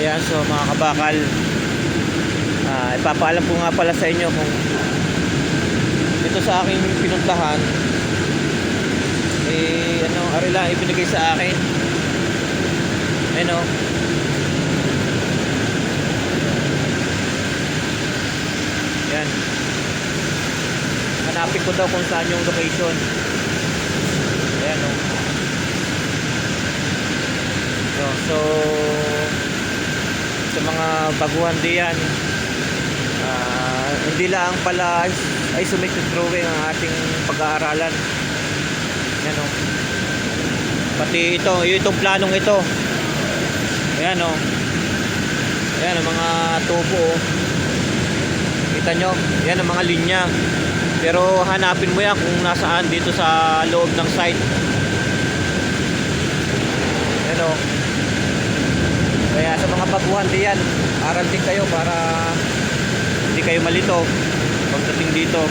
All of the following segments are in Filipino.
Ayan, so mga kabakal, ah, ipapaalam ko nga pala sa inyo kung ito sa aking pinuntahan, eh, ano, arila ibinigay sa akin. Ano, yan. Hanapin ko daw kung saan yung location. Ayan, oh. So, so sa mga baguhan diyan. Ah, hindi lang pala isometric drawing ang ating pag-aaralan. Yan o pati ito itong planong ito. Ayan o ayan ang mga tubo o kita nyo? Yan ang mga linya. Pero hanapin mo yan kung nasaan dito sa loob ng site. Yan o kaya baguhan diyan, aral din kayo para hindi kayo malito pagdating dito.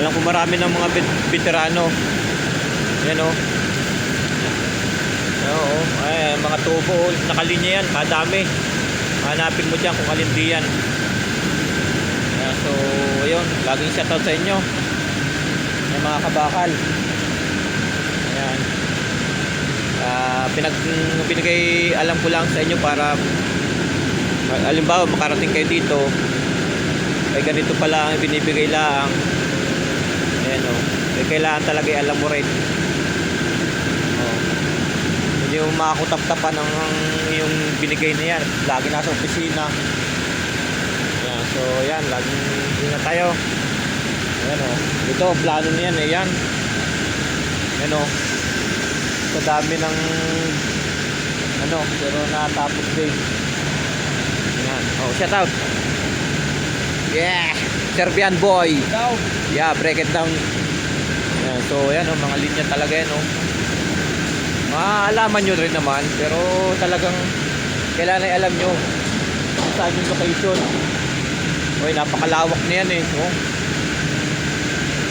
Alam ko marami ng mga vet- veterano. Yan o. Oo, ay, mga tubo, oh, nakalinya yan, kadami. Hanapin mo dyan kung alin diyan. Kaya, so, ayun, laging shoutout sa inyo. Yung mga kabakal. Ayan. Ah, pinag binigay alam ko lang sa inyo para halimbawa makarating kayo dito ay ganito pala ang binibigay lang. Ayan o eh, kailangan talaga alam mo rin. Oh. hindi mo makakutap-tapan ng yung binigay na yan. Lagi nasa opisina. Yan, so yan laging ingat tayo. Ayan o ito plano na yan eh yan ayan o sa dami ng ano pero natapos din oh shout out yeah Serbian boy Daw. yeah break it down yan, so yan oh, mga linya talaga yan oh. maalaman nyo rin naman pero talagang kailangan ay alam nyo kung saan yung location Uy, napakalawak na yan eh oh.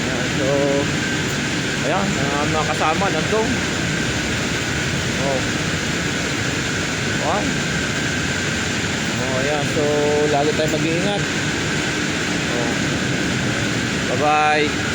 yan, so ayan mga kasama nandun Oh. Wow. Oh, ayan. So, lagi tayo mag-iingat. Oh. Bye-bye.